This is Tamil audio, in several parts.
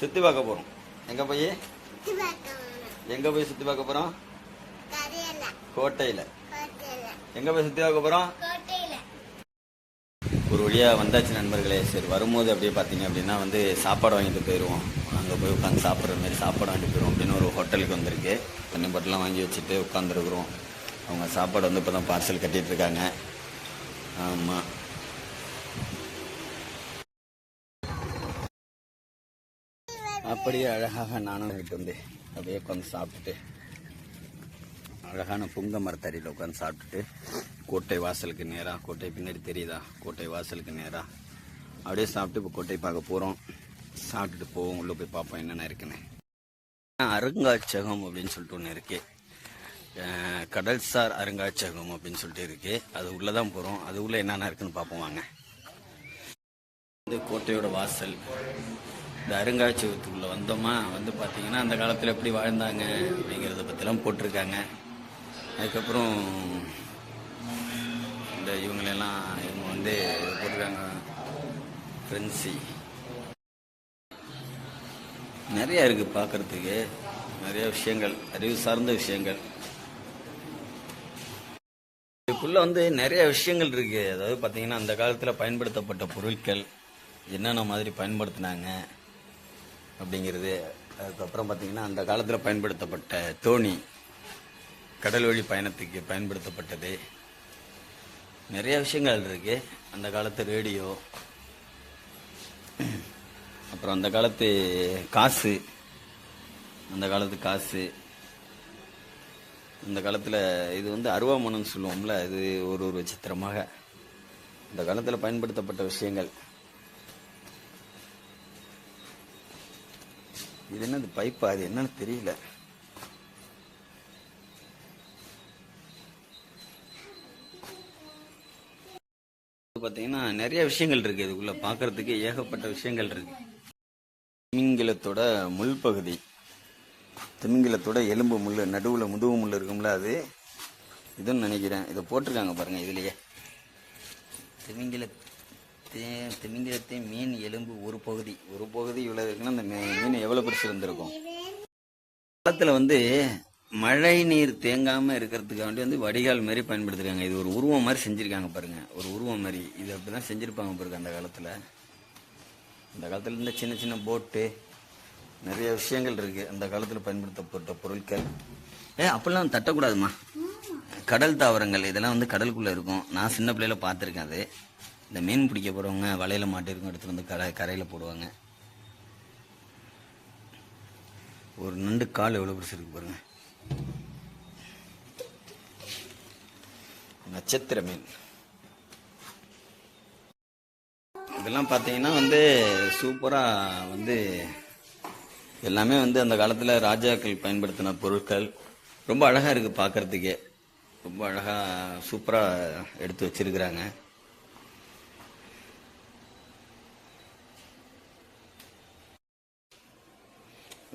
சுற்றி பார்க்க போகிறோம் எங்கே போய்? எங்கே போய் சுற்றி பார்க்க போகிறோம் கோட்டையில். எங்கே போய் சுற்றி பார்க்க போகிறோம் ஒரு வழியாக வந்தாச்சு நண்பர்களே. சரி வரும்போது அப்படியே பார்த்தீங்க அப்படின்னா வந்து சாப்பாடு வாங்கிட்டு போயிடுவோம் அங்கே போய் உட்காந்து சாப்பிட்ற மாதிரி சாப்பாடு வாங்கிட்டு போயிடுவோம் அப்படின்னு ஒரு ஹோட்டலுக்கு வந்திருக்கு. தண்ணி பாட்டிலாம் வாங்கி வச்சுட்டு உட்காந்துருக்குறோம் அவங்க சாப்பாடு வந்து இப்போ தான் பார்சல் கட்டிட்டு இருக்காங்க. ஆமாம் அப்படியே அழகாக நானும் வீட்டு வந்து அப்படியே உட்காந்து சாப்பிட்டுட்டு அழகான புங்க மரத்தடியில் உட்காந்து சாப்பிட்டுட்டு கோட்டை வாசலுக்கு நேராக கோட்டை பின்னாடி தெரியுதா? கோட்டை வாசலுக்கு நேராக அப்படியே சாப்பிட்டு இப்போ கோட்டை பார்க்க போகிறோம் சாப்பிட்டுட்டு போவோம். உள்ளே போய் பார்ப்போம் என்னென்ன இருக்குன்னு. அருங்காட்சியகம் அப்படின்னு சொல்லிட்டு ஒன்று இருக்கு. கடல்சார் அருங்காட்சியகம் அப்படின்னு சொல்லிட்டு இருக்கு. அது உள்ளே தான் போகிறோம் அது உள்ளே என்னென்ன இருக்குன்னு பார்ப்போம் வாங்க. இது கோட்டையோட வாசல். இந்த அருங்காட்சியகத்துக்குள்ள வந்தோமா? வந்து பார்த்தீங்கன்னா அந்த காலத்தில் எப்படி வாழ்ந்தாங்க அப்படிங்கிறத பற்றிலாம் போட்டிருக்காங்க. அதுக்கப்புறம் இந்த இவங்களெல்லாம் இவங்க வந்து போட்டிருக்காங்க. ஃப்ரெண்ட்ஸி நிறையா இருக்குது பார்க்குறதுக்கு நிறைய விஷயங்கள் அறிவு சார்ந்த விஷயங்கள். இதுக்குள்ளே வந்து நிறைய விஷயங்கள் இருக்குது அதாவது பார்த்தீங்கன்னா அந்த காலத்தில் பயன்படுத்தப்பட்ட பொருட்கள் என்னென்ன மாதிரி பயன்படுத்தினாங்க? அப்படிங்கிறது. அதுக்கப்புறம் பார்த்தீங்கன்னா அந்த காலத்தில் பயன்படுத்தப்பட்ட தோணி கடல் வழி பயணத்துக்கு பயன்படுத்தப்பட்டது. நிறைய விஷயங்கள் இருக்கு. அந்த காலத்து ரேடியோ அப்புறம் அந்த காலத்து காசு அந்த காலத்து காசு. அந்த காலத்தில் இது வந்து அருவாமணம்னு சொல்லுவோம்ல இது ஒரு ஒரு விசித்திரமாக இந்த காலத்தில் பயன்படுத்தப்பட்ட விஷயங்கள். இது என்னது பைப்பா? அது என்னன்னு தெரியல. பார்த்தீங்கன்னா நிறைய விஷயங்கள் இருக்கு. இதுக்குள்ள பார்க்கறதுக்கு ஏகப்பட்ட விஷயங்கள் இருக்கு. திமிங்கிலத்தோட முள் பகுதி. திமிங்கிலத்தோட எலும்பு முள் நடுவில் முதுகு முள் இருக்கும்ல அது. இதுன்னு நினைக்கிறேன். இதை போட்டிருக்காங்க பாருங்க இதுலயே. திமிங்கிலத்தே திமிங்கிலத்தே மீன் எலும்பு ஒரு பகுதி. ஒரு பகுதி இவ்வளோ இருக்குன்னா அந்த மீன் எவ்வளோ பெருசு இருந்திருக்கும் காலத்தில் வந்து மழை நீர் தேங்காம இருக்கிறதுக்காக வேண்டி வந்து வடிகால் மாதிரி பயன்படுத்திருக்காங்க. இது ஒரு உருவம் மாதிரி செஞ்சிருக்காங்க பாருங்க. ஒரு உருவம் மாதிரி இது அப்படிதான் செஞ்சிருப்பாங்க பாருங்க அந்த காலத்துல. அந்த காலத்துல இருந்த சின்ன சின்ன போட்டு நிறைய விஷயங்கள் இருக்கு. அந்த காலத்துல பயன்படுத்தப்பட்ட பொருட்கள். ஏ அப்படிலாம் தட்டக்கூடாதுமா. கடல் தாவரங்கள் இதெல்லாம் வந்து கடலுக்குள்ள இருக்கும். நான் சின்ன பிள்ளையில பார்த்துருக்கேன் அது. இந்த மீன் பிடிக்க போகிறவங்க வலையில் மாட்டிருக்கும் எடுத்துகிட்டு வந்து கரை கரையில் போடுவாங்க. ஒரு நண்டு கால் எவ்வளோ பெருசு இருக்கு பாருங்க. நட்சத்திர மீன். இதெல்லாம் பார்த்தீங்கன்னா வந்து சூப்பராக வந்து எல்லாமே வந்து அந்த காலத்தில் ராஜாக்கள் பயன்படுத்தின பொருட்கள். ரொம்ப அழகாக இருக்குது பார்க்கறதுக்கே ரொம்ப அழகாக சூப்பராக எடுத்து வச்சிருக்கிறாங்க.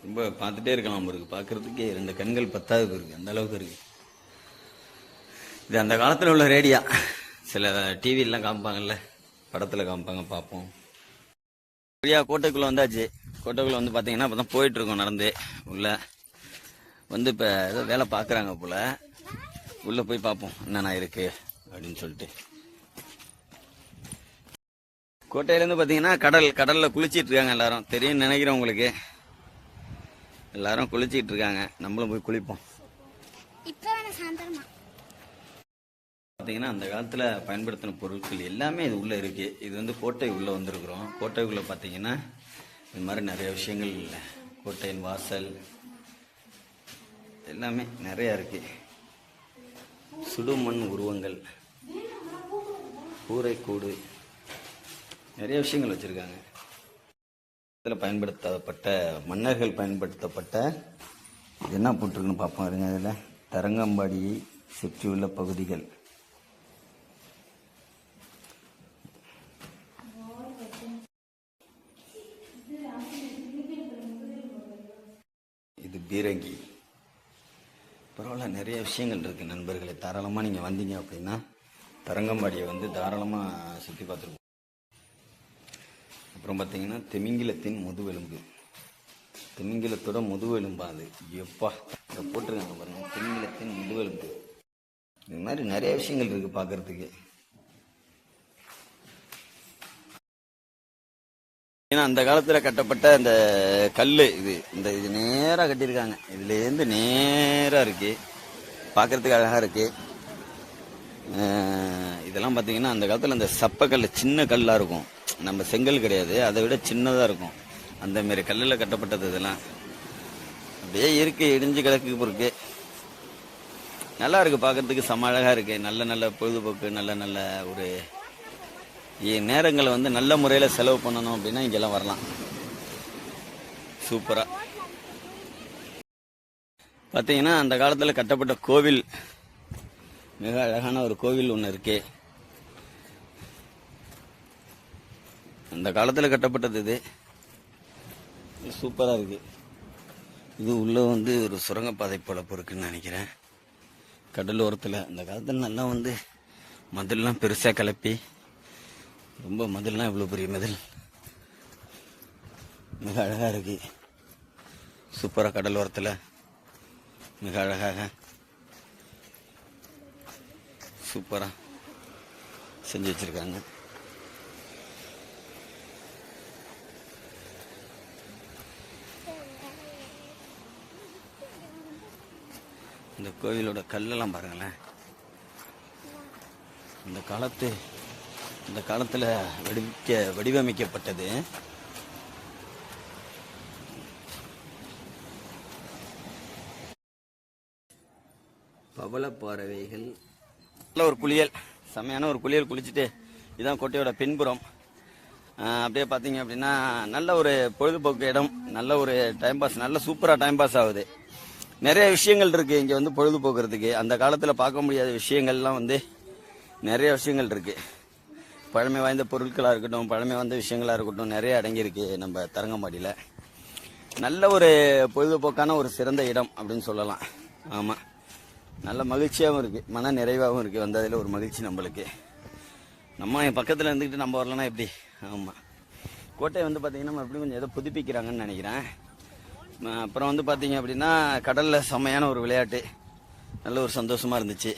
ரொம்ப பார்த்துட்டே இருக்கலாம் இருக்கு. பார்க்கறதுக்கே ரெண்டு கண்கள் பத்தாவது இருக்கு. அந்த அளவுக்கு இருக்கு. இது அந்த காலத்தில் உள்ள ரேடியா. சில டிவிலாம் காமிப்பாங்கல்ல. படத்தில் காமிப்பாங்க பார்ப்போம். ரேடியா கோட்டைக்குள்ளே வந்தாச்சு. கோட்டைக்குள்ளே வந்து பார்த்தீங்கன்னா இப்போ தான் போயிட்டு இருக்கோம் நடந்து. உள்ள வந்து இப்போ ஏதோ வேலை பார்க்குறாங்க போல. உள்ளே போய் பார்ப்போம் என்னென்ன இருக்கு அப்படின்னு சொல்லிட்டு. கோட்டையிலேருந்து பார்த்தீங்கன்னா கடல் கடலில் குளிச்சிட்டு இருக்காங்க எல்லாரும். தெரியும் நினைக்கிறேன் உங்களுக்கு. எல்லாரும் குளிச்சிட்டு இருக்காங்க நம்மளும் போய் குளிப்போம். பார்த்தீங்கன்னா அந்த காலத்தில் பயன்படுத்தின பொருட்கள் எல்லாமே இது உள்ளே இருக்கு. இது வந்து கோட்டை உள்ளே வந்திருக்கிறோம். கோட்டைக்குள்ளே பார்த்தீங்கன்னா இது மாதிரி நிறைய விஷயங்கள் கோட்டையின் வாசல் எல்லாமே நிறையா இருக்கு. சுடுமண் உருவங்கள் கூரைக்கூடு நிறைய விஷயங்கள் வச்சுருக்காங்க. இதில் பயன்படுத்தப்பட்ட மன்னர்கள் பயன்படுத்தப்பட்ட இது என்ன போட்டிருக்குன்னு பார்ப்போம். இருங்க இதில் தரங்கம்பாடியை சுற்றியுள்ள பகுதிகள். இது பீரங்கி. பரவாயில்ல நிறைய விஷயங்கள் இருக்குது நண்பர்களே. தாராளமாக நீங்கள் வந்தீங்க அப்படின்னா தரங்கம்பாடியை வந்து தாராளமாக சுற்றி பார்த்துருக்கோம் அப்புறம் பார்த்தீங்கன்னா திமிங்கிலத்தின் முதுவெலும்பு. திமிங்கிலத்தோட முதுவெலும்பா அது. எப்பா இதை போட்டிருக்காங்க பாருங்க. திமிங்கிலத்தின் முதுவெலும்பு. இது மாதிரி நிறைய விஷயங்கள் இருக்கு பார்க்கறதுக்கு. ஏன்னா அந்த காலத்தில் கட்டப்பட்ட அந்த கல் இது இந்த இது நேராக கட்டியிருக்காங்க. இதுலேருந்து நேராக இருக்குது பார்க்குறதுக்கு பார்க்கறதுக்கு இருக்குது இதெல்லாம் பார்த்தீங்கன்னா அந்த காலத்தில் அந்த சப்பக்கல் சின்ன கல்லாக இருக்கும். நம்ம செங்கல் கிடையாது. அதை விட சின்னதாக இருக்கும். அந்தமாரி கல்லில் கட்டப்பட்டது இதெல்லாம். அப்படியே இருக்கு இடிஞ்சு கிடக்கு பொறுக்கு. நல்லா இருக்குது பார்க்கறதுக்கு செம அழகாக இருக்கு. நல்ல நல்ல பொழுதுபோக்கு நல்ல நல்ல ஒரு நேரங்களை வந்து நல்ல முறையில் செலவு பண்ணணும் அப்படின்னா இங்கெல்லாம் வரலாம். சூப்பராக பார்த்தீங்கன்னா அந்த காலத்தில் கட்டப்பட்ட கோவில் மிக அழகான ஒரு கோவில் ஒன்று இருக்கு. அந்த காலத்தில் கட்டப்பட்டது இது. சூப்பராக இருக்கு. இது உள்ளே வந்து ஒரு சுரங்கப்பாதை போல இருக்குன்னு நினைக்கிறேன். கடலோரத்தில். அந்த காலத்தில் நல்லா வந்து மதில்லாம் பெருசாக கிளப்பி ரொம்ப மதில்லாம் இவ்வளோ பெரிய மதில். மிக அழகாக இருக்கு. சூப்பராக கடலோரத்தில். மிக அழகாக சூப்பராக செஞ்சு வச்சுருக்காங்க. இந்த கோவிலோட கல்லெல்லாம் பாருங்களேன். இந்த காலத்து இந்த காலத்தில் வடிவிக்க வடிவமைக்கப்பட்டது. பவள பறவைகள் நல்ல ஒரு குளியல் செம்மையான ஒரு குளியல் குளிச்சுட்டு இதுதான் கோட்டையோட பின்புறம். அப்படியே பார்த்தீங்க அப்படின்னா நல்ல ஒரு பொழுதுபோக்கு இடம் நல்ல ஒரு டைம் பாஸ் நல்ல சூப்பராக டைம் பாஸ் ஆகுது. நிறைய விஷயங்கள் இருக்குது இங்கே வந்து பொழுதுபோக்குறதுக்கு. அந்த காலத்தில் பார்க்க முடியாத விஷயங்கள்லாம் வந்து நிறைய விஷயங்கள் இருக்குது பழமை வாய்ந்த பொருட்களாக இருக்கட்டும் பழமை வாய்ந்த விஷயங்களாக இருக்கட்டும் நிறைய அடங்கியிருக்கு நம்ம தரங்கம்பாடியில். நல்ல ஒரு பொழுதுபோக்கான ஒரு சிறந்த இடம் அப்படின்னு சொல்லலாம். ஆமாம் நல்ல மகிழ்ச்சியாகவும் இருக்குது மன நிறைவாகவும் இருக்குது வந்ததில் ஒரு மகிழ்ச்சி நம்மளுக்கு. நம்ம என் பக்கத்தில் இருந்துக்கிட்டு நம்ம வரலன்னா எப்படி? ஆமாம் கோட்டை வந்து பார்த்திங்கன்னா மறுபடியும் கொஞ்சம் ஏதோ புதுப்பிக்கிறாங்கன்னு நினைக்கிறேன். அப்புறம் வந்து பார்த்திங்க அப்படின்னா கடலில் செம்மையான ஒரு விளையாட்டு. நல்ல ஒரு சந்தோஷமாக இருந்துச்சு.